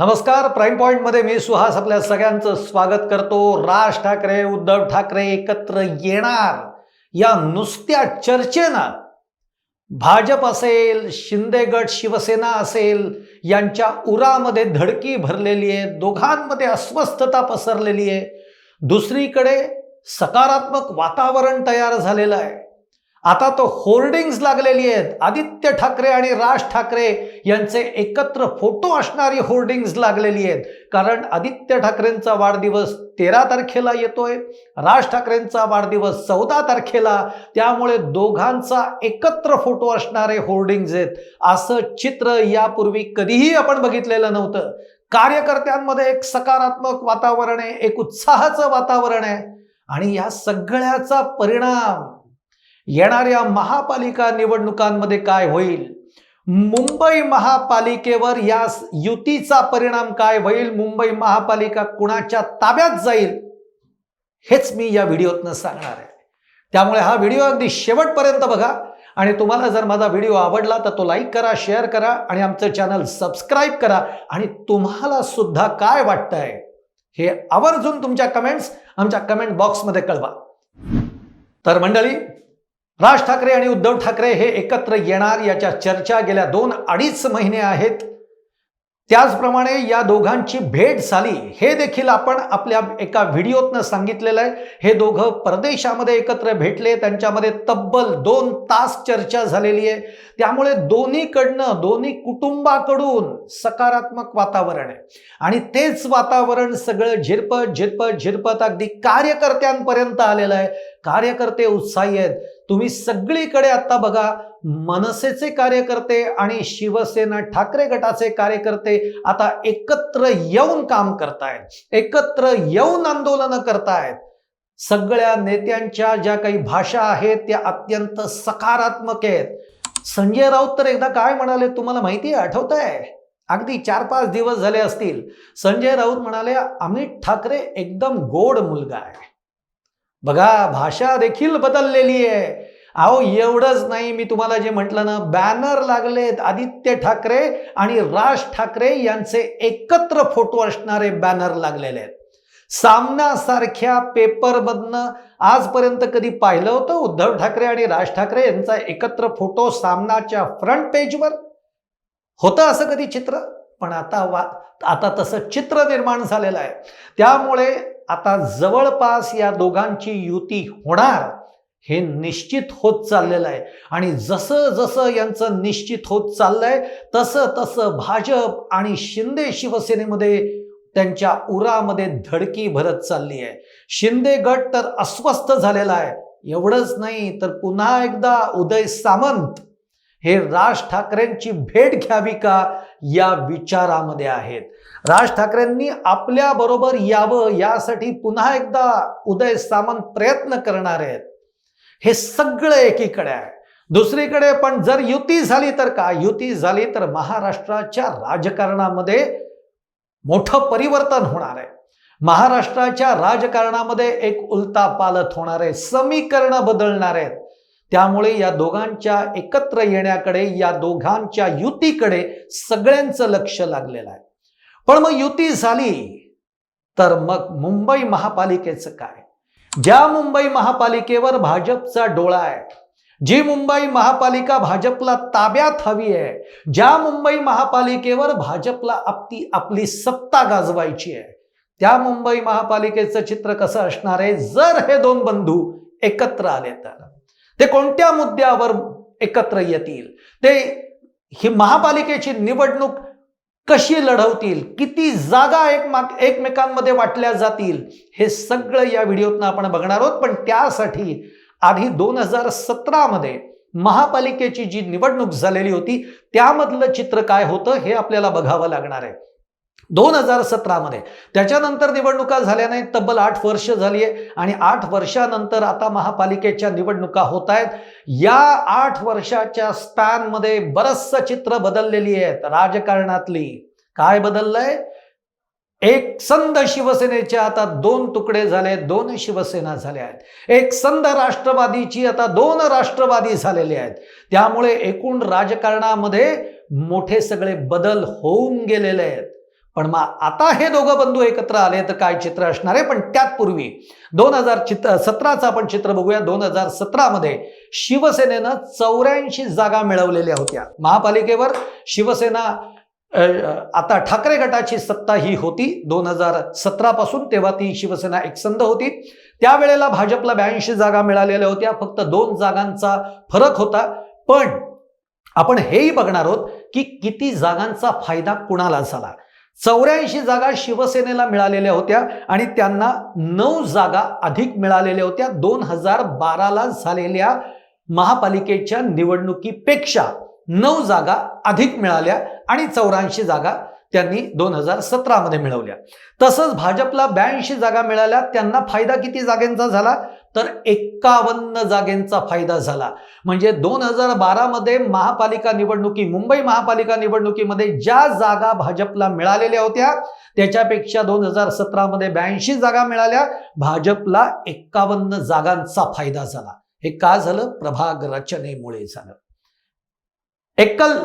नमस्कार प्राईम पॉईंटमध्ये मी सुहास आपल्या सगळ्यांचं स्वागत करतो. राज ठाकरे उद्धव ठाकरे एकत्र येणार या नुसत्या चर्चेनं. भाजप असेल शिंदे गट शिवसेना असेल यांच्या उरामध्ये धडकी भरलेली आहे दोघांमध्ये अस्वस्थता पसरलेली आहे. दुसरीकडे सकारात्मक वातावरण तयार झालेलं आहे. आता तो होर्डिंग्स लागलेली आहेत. आदित्य ठाकरे आणि राज ठाकरे यांचे एकत्र फोटो असणारी होर्डिंग्स लागलेली आहेत. कारण आदित्य ठाकरेंचा वाढदिवस तेरा तारखेला येतोय. राज ठाकरेंचा वाढदिवस चौदा तारखेला. त्यामुळे दोघांचा एकत्र फोटो असणारे होर्डिंग्ज आहेत. असं चित्र यापूर्वी कधीही आपण बघितलेलं नव्हतं. कार्यकर्त्यांमध्ये एक सकारात्मक वातावरण आहे एक उत्साहाचं वातावरण आहे. आणि या सगळ्याचा परिणाम येणाऱ्या महापालिका निवडणुकांमध्ये काय होईल? मुंबई महापालिकेवर या युतीचा परिणाम काय होईल? मुंबई महापालिका कुणाच्या ताब्यात जाईल? हेच मी या व्हिडिओतनं सांगणार आहे. त्यामुळे हा व्हिडिओ अगदी शेवटपर्यंत बघा. आणि तुम्हाला जर माझा व्हिडिओ आवडला तर तो लाईक करा शेअर करा आणि आमचं चॅनल सबस्क्राईब करा. आणि तुम्हाला सुद्धा काय वाटतंय? हे आवर्जून तुमच्या कमेंट्स आमच्या कमेंट बॉक्समध्ये कळवा. तर मंडळी राज ठाकरे आणि उद्धव ठाकरे हे एकत्र येणार याच्या चर्चा गेल्या दोन अडीच महिने आहेत. त्याचप्रमाणे या दोघांची भेट झाली. हे देखील आपण आपल्या एका व्हिडिओतनं सांगितलेलं आहे. हे दोघं परदेशामध्ये एकत्र भेटले. त्यांच्यामध्ये तब्बल दोन तास चर्चा झालेली आहे. त्यामुळे दोन्हीकडनं दोन्ही कुटुंबाकडून सकारात्मक वातावरण आहे. आणि तेच वातावरण सगळं झिरपत झिरपत झिरपत अगदी कार्यकर्त्यांपर्यंत आलेलं आहे. कार्यकर्ते उत्साही आहेत. तुम्ही सगळीकडे आता बघा मनसेचे कार्यकर्ते आणि शिवसेना ठाकरे गटाचे कार्यकर्ते आता एकत्र येऊन काम करतायत एकत्र येऊन आंदोलनं करतायत. सगळ्या नेत्यांच्या ज्या काही भाषा आहेत त्या अत्यंत सकारात्मक आहेत. संजय राऊत तर एकदा काय म्हणाले तुम्हाला माहिती आहे? आठवत आहे अगदी चार पाच दिवस झाले असतील. संजय राऊत म्हणाले अमित ठाकरे एकदम गोड मुलगा आहे. बघा भाषा देखील बदललेली आहे. अहो एवढंच नाही मी तुम्हाला जे म्हटलं ना बॅनर लागलेत आदित्य ठाकरे आणि राज ठाकरे यांचे एकत्र फोटो असणारे बॅनर लागलेले आहेत. सामनासारख्या पेपरमधनं आजपर्यंत कधी पाहिलं होतं? उद्धव ठाकरे आणि राज ठाकरे यांचा एकत्र फोटो सामनाच्या फ्रंट पेजवर होतं असं कधी चित्र? पण आता वा आता तसं चित्र निर्माण झालेलं आहे. त्यामुळे आता जवळपास या दोघांची युती होणार हे निश्चित होत चाललेलं आहे. आणि जसं जसं यांचं निश्चित होत चाललंय तसं तसं भाजप आणि शिंदे शिवसेनेमध्ये त्यांच्या उरामध्ये धडकी भरत चालली आहे. शिंदे गट तर अस्वस्थ झालेला आहे. एवढंच नाही तर पुन्हा एकदा उदय सामंत हे राज ठाकरेंची भेट घ्यावी का या विचारामध्ये आहेत. राज ठाकरेंनी आपल्या बरोबर यावं यासाठी पुन्हा एकदा उदय सामंत प्रयत्न करणार आहेत. हे सगळं एकीकडे आहे. दुसरीकडे पण जर युती झाली तर का? युती झाली तर महाराष्ट्राच्या राजकारणामध्ये मोठं परिवर्तन होणार आहे. महाराष्ट्राच्या राजकारणामध्ये एक उलता पालत होणार आहे. समीकरणं बदलणार आहेत. त्यामुळे या दोघांच्या एकत्र येण्याकडे या दोघांच्या युतीकडे सगळ्यांचं लक्ष लागलेलं आहे. पण मग युती झाली तर मग मुंबई महापालिकेचं काय? ज्या मुंबई महापालिकेवर भाजपचा डोळा आहे जी मुंबई महापालिका भाजपला ताब्यात हवी आहे ज्या मुंबई महापालिकेवर भाजपला आपली आपली सत्ता गाजवायची आहे त्या मुंबई महापालिकेचं चित्र कसं असणार आहे? जर हे दोन बंधू एकत्र आले तर. ते कोणत्या मुद्द्यावर एकत्र येतील? ते ही महापालिकेची निवडणूक कशी लढवतील किती जागा एक एकमेकांमध्ये वाटल्या जातील हे सगळं या व्हिडिओतनं आपण बघणार आहोत. पण त्यासाठी आधी दोन हजार सतरामध्ये महापालिकेची जी निवडणूक झालेली होती त्यामधलं चित्र काय होतं हे आपल्याला बघावं लागणार आहे. दोन हजार सतरामध्ये. त्याच्यानंतर निवडणुका झाल्या नाही तब्बल आठ वर्ष झाली आहे आणि आठ वर्षानंतर आता महापालिकेच्या निवडणुका होत आहेत. या आठ वर्षाच्या स्पॅनमध्ये बरचसं चित्र बदललेली आहेत. राजकारणातली. काय बदललंय? एक संध शिवसेनेच्या आता दोन तुकडे झाले दोन शिवसेना झाल्या आहेत. एक संध राष्ट्रवादीची आता दोन राष्ट्रवादी झालेले आहेत. त्यामुळे एकूण राजकारणामध्ये मोठे सगळे बदल होऊन गेलेले आहेत. पण मग आता हे दोघं बंधू एकत्र आले तर काय चित्र असणार आहे? पण त्यातपूर्वी दोन हजार चित्र सतराचं आपण चित्र बघूया. दोन हजार सतरामध्ये शिवसेनेनं चौऱ्याऐंशी जागा मिळवलेल्या होत्या. महापालिकेवर शिवसेना आता ठाकरे गटाची सत्ता ही होती. दोन हजार सतरापासून तेव्हा ती शिवसेना एकसंध होती. त्यावेळेला भाजपला ब्याऐंशी जागा मिळालेल्या होत्या. फक्त दोन जागांचा फरक होता. पण आपण हेही बघणार आहोत की किती जागांचा फायदा कुणाला झाला? चौऱ्याऐंशी जागा शिवसेनेला मिळालेल्या होत्या आणि त्यांना नऊ जागा अधिक मिळालेल्या होत्या. दोन हजार बाराला झालेल्या महापालिकेच्या निवडणुकीपेक्षा नऊ जागा अधिक मिळाल्या आणि चौऱ्याऐंशी जागा त्यांनी दोन हजार सतरामध्ये मिळवल्या. तसंच भाजपला ब्याऐंशी जागा मिळाल्या. त्यांना फायदा किती जागेंचा झाला? तर एक्कावन्न जागेंचा फायदा झाला. म्हणजे दोन हजार बारामध्ये महापालिका निवडणुकी मुंबई महापालिका निवडणुकीमध्ये ज्या जागा भाजपला मिळालेल्या होत्या त्याच्यापेक्षा दोन हजार सतरामध्ये ब्याऐंशी जागा मिळाल्या. भाजपला एक्कावन्न जागांचा फायदा झाला. हे का झालं? प्रभाग रचनेमुळे झालं. एकल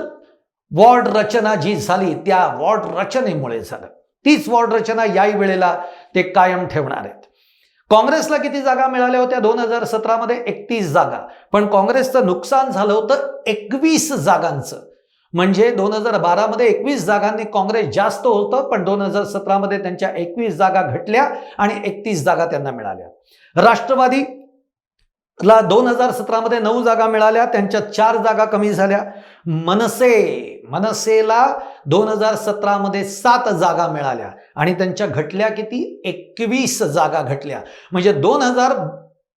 वॉर्ड रचना जी झाली त्या वॉर्ड रचनेमुळे झालं. तीच वॉर्ड रचना याही वेळेला ते कायम ठेवणार आहेत. काँग्रेसला किती जागा मिळाल्या होत्या? दोन हजार सतरामध्ये एकतीस जागा. पण काँग्रेसचं नुकसान झालं होतं एकवीस जागांचं. म्हणजे दोन हजार बारामध्ये एकवीस जागांनी काँग्रेस जास्त होतं पण दोन हजार सतरामध्ये त्यांच्या एकवीस जागा घटल्या आणि एकतीस जागा त्यांना मिळाल्या. राष्ट्रवादी ला दोन हजार सतरामध्ये नऊ जागा मिळाल्या त्यांच्या चार जागा कमी झाल्या. मनसे मनसेला दोन हजार सतरामध्ये सात जागा मिळाल्या आणि त्यांच्या घटल्या किती? एकवीस जागा घटल्या. म्हणजे दोन हजार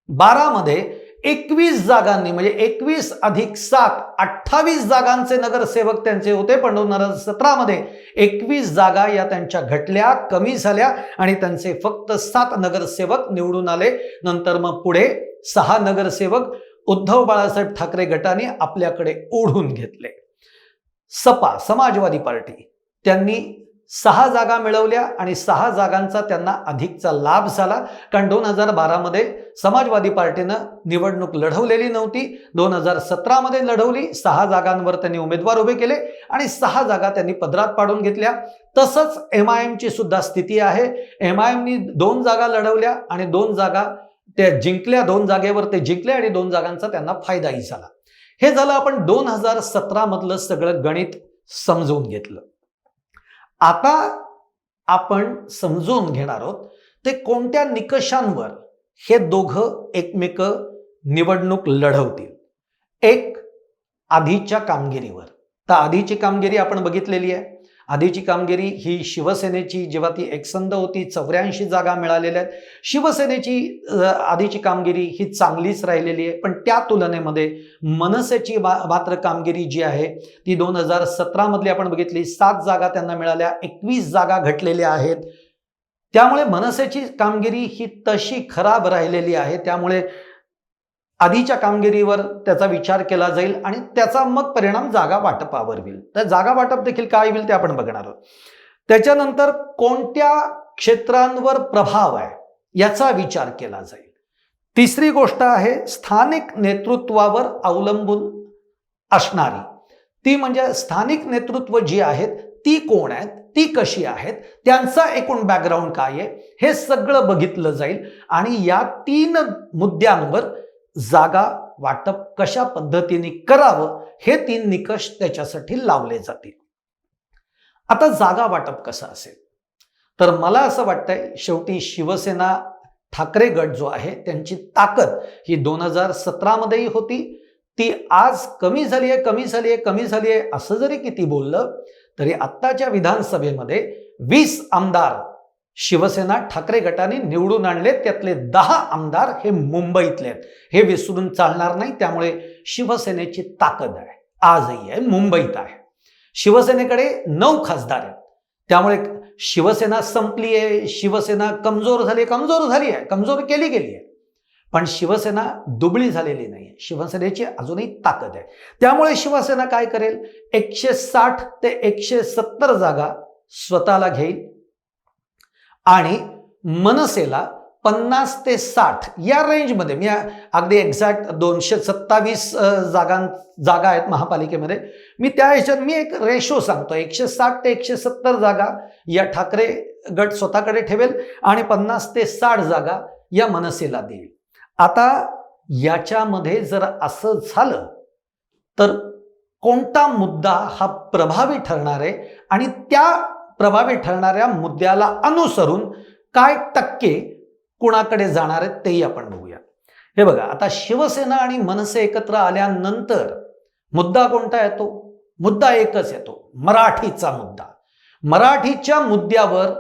बारामध्ये एकवीस जागांनी म्हणजे एकवीस अधिक सात अठ्ठावीस जागांचे नगरसेवक त्यांचे होते. पण दोन हजार सतरामध्ये एकवीस जागा या त्यांच्या घटल्या कमी झाल्या आणि त्यांचे फक्त सात नगरसेवक निवडून आले. नंतर मग पुढे सहा नगरसेवक उद्धव बाळासाहेब ठाकरे गटाने आपल्याकडे ओढून घेतले. सपा समाजवादी पार्टी त्यांनी सहा जागा मिळवल्या आणि सहा जागांचा त्यांना अधिकचा लाभ झाला. कारण दोन हजार बारामध्ये समाजवादी पार्टीनं निवडणूक लढवलेली नव्हती. दोन हजार सतरामध्ये लढवली सहा जागांवर त्यांनी उमेदवार उभे केले आणि सहा जागा त्यांनी पदरात पाडून घेतल्या. तसंच एम आय एमची सुद्धा स्थिती आहे. एम आय एमनी दोन जागा लढवल्या आणि दोन जागा त्या जिंकल्या दोन जागेवर ते जिंकले आणि दोन जागांचा त्यांना फायदाही झाला. हे झालं आपण दोन हजार सतरा मधलं सगळं गणित समजून घेतलं. आता आपण समजून घेणार आहोत ते कोणत्या निकषांवर हे दोघं एकमेक निवडणूक लढवतील. एक आधीच्या कामगिरीवर. तर आधीची कामगिरी आपण बघितलेली आहे. आधीची कामगिरी ही शिवसेनेची जेव्हा ती एकसंध होती चौऱ्याऐंशी जागा मिळालेल्या आहेत. शिवसेनेची आधीची कामगिरी ही चांगलीच राहिलेली आहे. पण त्या तुलनेमध्ये मनसेची बा मात्र कामगिरी जी आहे ती दोन हजार सतरामधली आपण बघितली. सात जागा त्यांना मिळाल्या एकवीस जागा घटलेल्या आहेत. त्यामुळे मनसेची कामगिरी ही तशी खराब राहिलेली आहे. त्यामुळे आधीच्या कामगिरीवर त्याचा विचार केला जाईल आणि त्याचा मग परिणाम जागा वाटपावर होईल. तर जागा वाटप देखील काय होईल ते आपण बघणार आहोत. त्याच्यानंतर कोणत्या क्षेत्रांवर प्रभाव आहे याचा विचार केला जाईल. तिसरी गोष्ट आहे स्थानिक नेतृत्वावर अवलंबून असणारी. ती म्हणजे स्थानिक नेतृत्व जी आहेत ती कोण आहेत ती कशी आहेत त्यांचा एकूण बॅकग्राऊंड काय आहे हे सगळं बघितलं जाईल. आणि या तीन मुद्द्यांवर जागा वाटप कशा पद्धतीने करावं हे तीन निकष त्याच्यासाठी लावले जातील. आता जागा वाटप कसं असेल? तर मला असं वाटतंय शेवटी शिवसेना ठाकरे गट जो आहे त्यांची ताकद ही दोन हजार सतरामध्येही होती. ती आज कमी झाली आहे कमी झाली आहे कमी झाली आहे असं जरी किती बोललं तरी आत्ताच्या विधानसभेमध्ये वीस आमदार शिवसेना ठाकरे गटाने निवडून आणले त्यातले दहा आमदार हे मुंबईतले आहेत. हे विसरून चालणार नाही त्यामुळे शिवसेनेची ताकद आहे. आजही आहे मुंबईत आहे. शिवसेनेकडे नऊ खासदार आहेत. त्यामुळे शिवसेना संपली आहे शिवसेना कमजोर झाली कमजोर झाली आहे कमजोर केली गेली आहे. पण शिवसेना दुबळी झालेली नाही शिवसेनेची अजूनही ताकद आहे. त्यामुळे शिवसेना काय करेल? एकशे साठ ते एकशे सत्तर जागा स्वतःला घेईल आणि मनसेला पन्नास ते साठ या रेंजमध्ये मी अगदी एक्झॅक्ट दोनशे सत्तावीस जागां जागा आहेत महापालिकेमध्ये. मी त्या ह्याच्यात मी एक रेशो सांगतो. एकशे साठ ते एकशे सत्तर जागा या ठाकरे गट स्वतःकडे ठेवेल आणि पन्नास ते साठ जागा या मनसेला देईल. आता याच्यामध्ये जर असं झालं तर कोणता मुद्दा हा प्रभावी ठरणार आहे? आणि त्या प्रभावी ठरणाऱ्या मुद्द्याला अनुसरून काय टक्के कुणाकडे जाणार आहेत तेही आपण बघूया. हे बघा आता शिवसेना आणि मनसे एकत्र आल्यानंतर मुद्दा कोणता येतो? मुद्दा एकच येतो मराठीचा मुद्दा. मराठीच्या मुद्द्यावर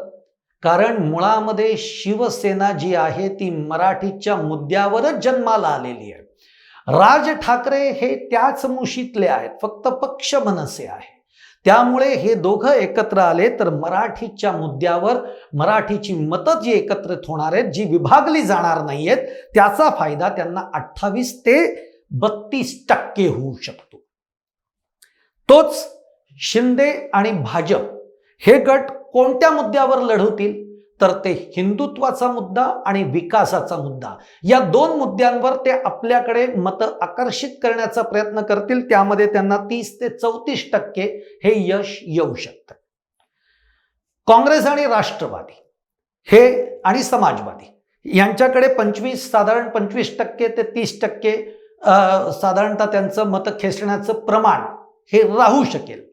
कारण मुळामध्ये शिवसेना जी आहे ती मराठीच्या मुद्द्यावरच जन्माला आलेली आहे. राज ठाकरे हे त्याच मुशीतले आहेत फक्त पक्ष मनसे आहे त्यामुळे हे दोघं एकत्र आले तर मराठीच्या मुद्द्यावर मराठीची मतं जी एकत्रित होणार आहेत जी विभागली जाणार नाहीयेत त्याचा फायदा त्यांना अठ्ठावीस ते बत्तीस टक्के होऊ शकतो. तोच शिंदे आणि भाजप हे गट कोणत्या मुद्द्यावर लढवतील? तर ते हिंदुत्वाचा मुद्दा आणि विकासाचा मुद्दा. या दोन मुद्द्यांवर ते आपल्याकडे मतं आकर्षित करण्याचा प्रयत्न करतील. त्यामध्ये त्यांना तीस ते चौतीस टक्के हे यश येऊ शकतं. काँग्रेस आणि राष्ट्रवादी हे आणि समाजवादी यांच्याकडे पंचवीस साधारण पंचवीस टक्के ते तीस टक्के साधारणतः त्यांचं मतं खेचण्याचं प्रमाण हे राहू शकेल.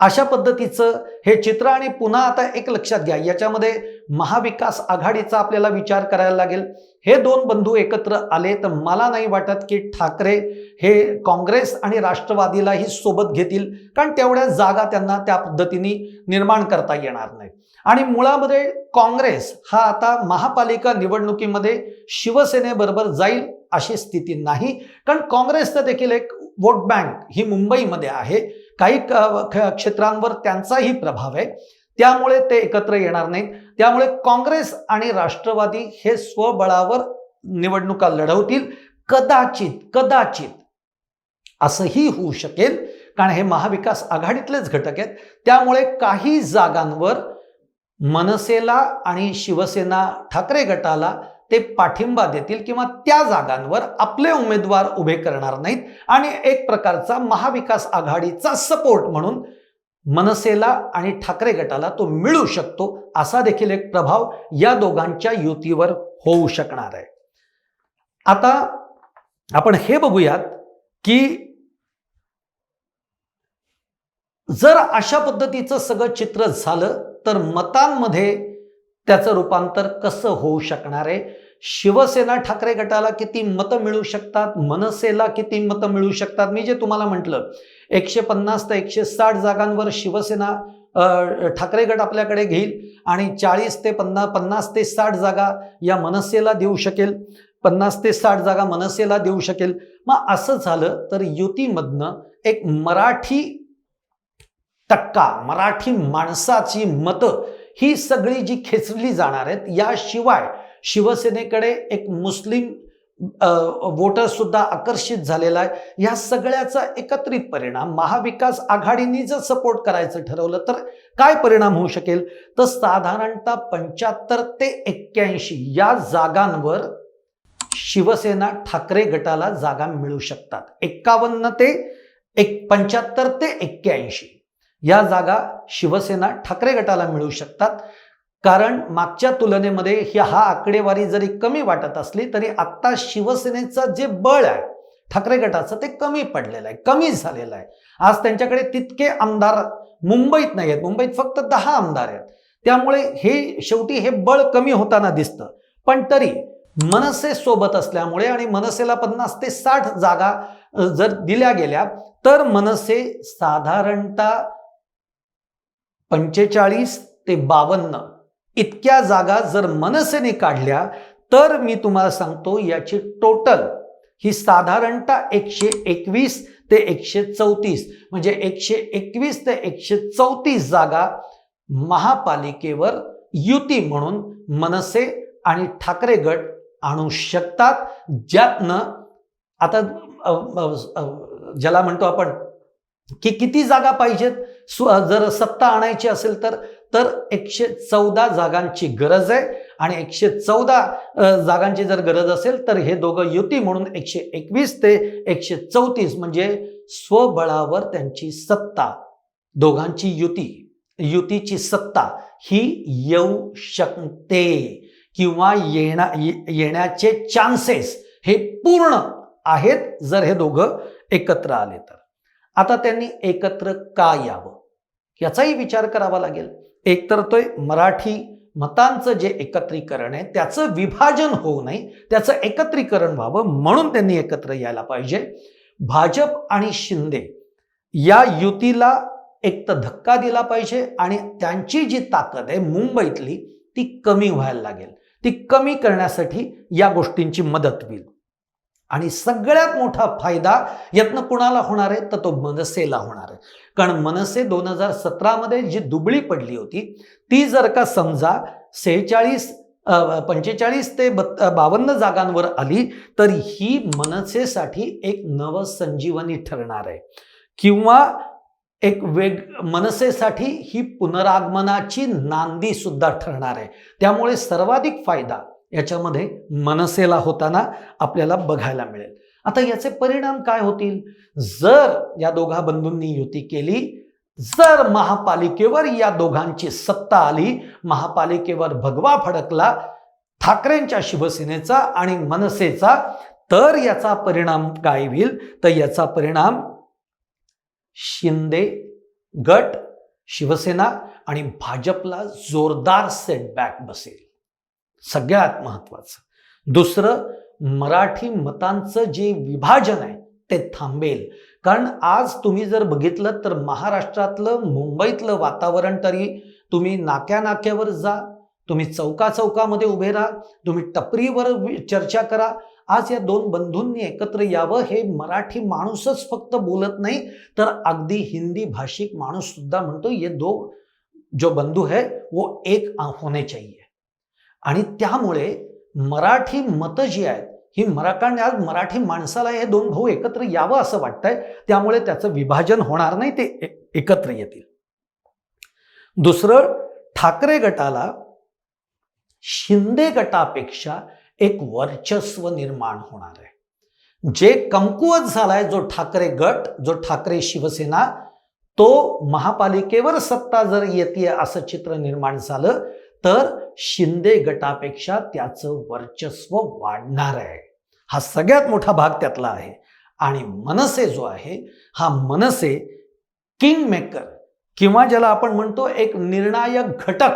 अशा पद्धतीचं हे चित्र आणि पुन्हा आता एक लक्षात घ्या. याच्यामध्ये महाविकास आघाडीचा आपल्याला विचार करायला लागेल. हे दोन बंधू एकत्र आले तर मला नाही वाटत की ठाकरे हे काँग्रेस आणि राष्ट्रवादीलाही सोबत घेतील कारण तेवढ्या जागा त्यांना त्या पद्धतीने निर्माण करता येणार नाही. आणि मुळामध्ये काँग्रेस हा आता महापालिका निवडणुकीमध्ये शिवसेनेबरोबर जाईल अशी स्थिती नाही कारण काँग्रेसचं देखील एक वोट बँक ही मुंबईमध्ये आहे. काही क- क्षेत्रांवर त्यांचाही प्रभाव आहे. त्यामुळे ते एकत्र येणार नाहीत. त्यामुळे काँग्रेस आणि राष्ट्रवादी हे स्वबळावर निवडणुका लढवतील. कदाचित कदाचित असंही होऊ शकेल. कारण हे महाविकास आघाडीतलेच घटक आहेत. त्यामुळे काही जागांवर मनसेला आणि शिवसेना ठाकरे गटाला ते पाठिंबा देतील किंवा त्या जागांवर आपले उमेदवार उभे करणार नाहीत. आणि एक प्रकारचा महाविकास आघाडीचा सपोर्ट म्हणून मनसेला आणि ठाकरे गटाला तो मिळू शकतो असा देखील एक प्रभाव या दोघांच्या युतीवर होऊ शकणार आहे. आता आपण हे बघूयात की जर अशा पद्धतीचं सगळं चित्र झालं तर मतांमध्ये त्याचं रूपांतर कसं होऊ शकणार आहे? शिवसेना ठाकरे गटाला किती मतं मिळू शकतात? मनसेला किती मतं मिळू शकतात? मी जे तुम्हाला म्हटलं एकशे पन्नास ते एकशे साठ जागांवर शिवसेना ठाकरे गट आपल्याकडे घेईल आणि चाळीस ते पन्ना पन्नास ते साठ जागा या मनसेला देऊ शकेल. पन्नास ते साठ जागा मनसेला देऊ शकेल. मग असं झालं तर युतीमधनं एक मराठी टक्का मराठी माणसाची मतं ही सगळी जी खेचली जाणार आहेत याशिवाय शिवसेनेकडे एक मुस्लिम वोटरसुद्धा आकर्षित झालेला आहे. या सगळ्याचा एकत्रित परिणाम महाविकास आघाडीने जर सपोर्ट करायचं ठरवलं तर काय परिणाम होऊ शकेल? तर साधारणतः पंच्याहत्तर ते एक्क्याऐंशी या जागांवर शिवसेना ठाकरे गटाला जागा मिळू शकतात. एक्कावन्न ते एक पंच्याहत्तर ते एक्क्याऐंशी. या जागा शिवसेना ठाकरे गटाला मिळू शकतात. कारण मागच्या तुलनेमध्ये ही हा आकडेवारी जरी कमी वाटत असली तरी आत्ता शिवसेनेचं जे बळ आहे ठाकरे गटाचं ते कमी पडलेलं आहे कमी झालेलं आहे. आज त्यांच्याकडे तितके आमदार मुंबईत नाही आहेत. मुंबईत फक्त दहा आमदार आहेत. त्यामुळे हे शेवटी हे बळ कमी होताना दिसतं. पण तरी मनसे सोबत असल्यामुळे आणि मनसेला पन्नास ते साठ जागा जर दिल्या गेल्या तर मनसे साधारणतः पंचेचाळीस ते बावन्न इतक्या जागा जर मनसेने काढल्या तर मी तुम्हाला सांगतो याची टोटल ही साधारणतः एकशे एकवीस ते एकशे चौतीस म्हणजे एकशे एकवीस ते एकशे चौतीस जागा महापालिकेवर युती म्हणून मनसे आणि ठाकरे गट आणू शकतात. ज्यातनं आता ज्याला म्हणतो आपण की किती जागा पाहिजेत? जर सत्ता आणायची असेल तर तर एकशे चौदा जागांची गरज आहे. आणि एकशे चौदा जागांची जर गरज असेल तर हे दोघं युती म्हणून एकशे एकवीस ते एकशे चौतीस म्हणजे स्वबळावर त्यांची सत्ता दोघांची युती युतीची सत्ता ही येऊ शकते किंवा येणा येण्याचे चान्सेस हे पूर्ण आहेत जर हे दोघं एकत्र आले तर. आता त्यांनी एकत्र का यावं? याचाही विचार करावा लागेल. एकतर तो मराठी मतांचं जे एकत्रीकरण आहे त्याचं विभाजन होऊ नये त्याचं एकत्रीकरण व्हावं म्हणून त्यांनी एकत्र यायला पाहिजे. भाजप आणि शिंदे या युतीला एक तर धक्का दिला पाहिजे आणि त्यांची जी ताकद आहे मुंबईतली ती कमी व्हायला लागेल. ती कमी करण्यासाठी या गोष्टींची मदत होईल. आणि सगळ्यात मोठा फायदा यातनं कुणाला होणार आहे? तर तो मनसेला होणार आहे. कारण मनसे दोन हजार सतरामध्ये जी दुबळी पडली होती ती जर का समजा सेहेचाळीस पंचेचाळीस ते बत् बावन्न जागांवर आली तर ही मनसेसाठी एक नवसंजीवनी ठरणार आहे. किंवा एक वेग मनसेसाठी ही पुनरागमनाची नांदी सुद्धा ठरणार आहे. त्यामुळे सर्वाधिक फायदा याच्यामध्ये मनसेला होताना आपल्याला बघायला मिळेल. आता याचे परिणाम काय होतील? जर या दोघा बंधूंनी युती केली जर महापालिकेवर या दोघांची सत्ता आली महापालिकेवर भगवा फडकला ठाकरेंच्या शिवसेनेचा आणि मनसेचा तर याचा परिणाम काय होईल? तर याचा परिणाम शिंदे गट शिवसेना आणि भाजपला जोरदार सेटबॅक बसेल. सगळ्यात महत्वाचं दुसरं मराठी मतांचं जे विभाजन आहे ते थांबेल. कारण आज तुम्ही जर बघितलं तर महाराष्ट्रातलं मुंबईतलं वातावरण तरी तुम्ही नाक्या नाक्यावर जा तुम्ही चौका चौकामध्ये उभे राहा तुम्ही टपरीवर चर्चा करा. आज या दोन बंधूंनी एकत्र यावं हे मराठी माणूसच फक्त बोलत नाही तर अगदी हिंदी भाषिक माणूस सुद्धा म्हणतो ये दो जो बंधू है वो एक होने चाहिए. आणि त्यामुळे मराठी मतं जी आहेत ही मराकांड आज मराठी माणसाला हे दोन भाऊ एकत्र यावं असं वाटतंय त्यामुळे त्याचं विभाजन होणार नाही ते एकत्र येतील. दुसरं ठाकरे गटाला शिंदे गटापेक्षा एक वर्चस्व निर्माण होणार आहे. जे कमकुवत झालाय जो ठाकरे गट जो ठाकरे शिवसेना तो महापालिकेवर सत्ता जर येते असं चित्र निर्माण झालं तर शिंदे गटापेक्षा त्याचं वर्चस्व वाढणार आहे. हा सगळ्यात मोठा भाग त्यातला आहे. आणि मनसे जो आहे हा मनसे किंग मेकर किंवा ज्याला आपण म्हणतो एक निर्णायक घटक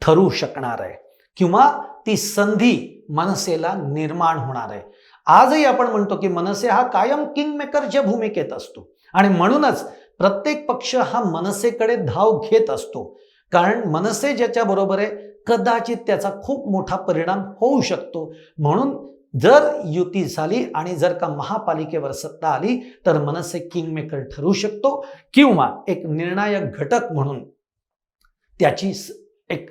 ठरू शकणार आहे. किंवा ती संधी मनसेला निर्माण होणार आहे. आजही आपण म्हणतो की मनसे हा कायम किंग मेकरच्या भूमिकेत असतो. आणि म्हणूनच प्रत्येक पक्ष हा मनसेकडे धाव घेत असतो. कारण मनसे ज्याच्या बरोबर आहे कदाचित त्याचा खूप मोठा परिणाम होऊ शकतो. म्हणून जर युती झाली आणि जर का महापालिकेवर सत्ता आली तर मनसे किंगमेकर ठरू शकतो किंवा एक निर्णायक घटक म्हणून त्याची एक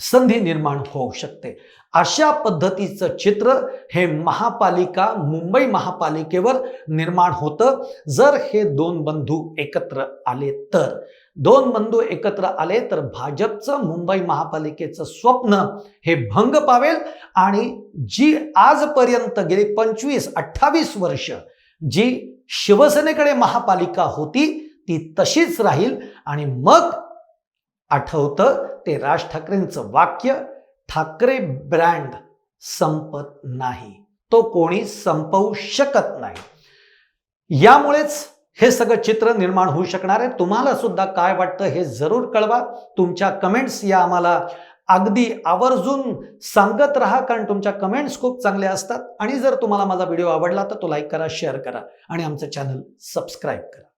संधी निर्माण होऊ शकते. अशा पद्धतीचं चित्र हे महापालिका मुंबई महापालिकेवर निर्माण होतं. जर हे दोन बंधू एकत्र आले तर. दोन बंधू एकत्र आले तर भाजपचं मुंबई महापालिकेचं स्वप्न हे भंग पावेल. आणि जी आजपर्यंत गेली पंचवीस अठ्ठावीस वर्ष जी शिवसेनेकडे महापालिका होती ती तशीच राहील. आणि मग आठवतं ते राज ठाकरेंचं वाक्य ठाकरे ब्रँड संपत नाही तो कोणी संपवू शकत नाही. यामुळेच हे सगळं चित्र निर्माण होऊ शकणार आहे. तुम्हाला सुद्धा काय वाटतं हे जरूर कळवा. तुमच्या कमेंट्स या आम्हाला अगदी आवर्जून सांगत राहा कारण तुमच्या कमेंट्स खूप चांगल्या असतात. आणि जर तुम्हाला माझा व्हिडिओ आवडला तर तो लाईक करा शेअर करा आणि आमचं चॅनल सबस्क्राईब करा.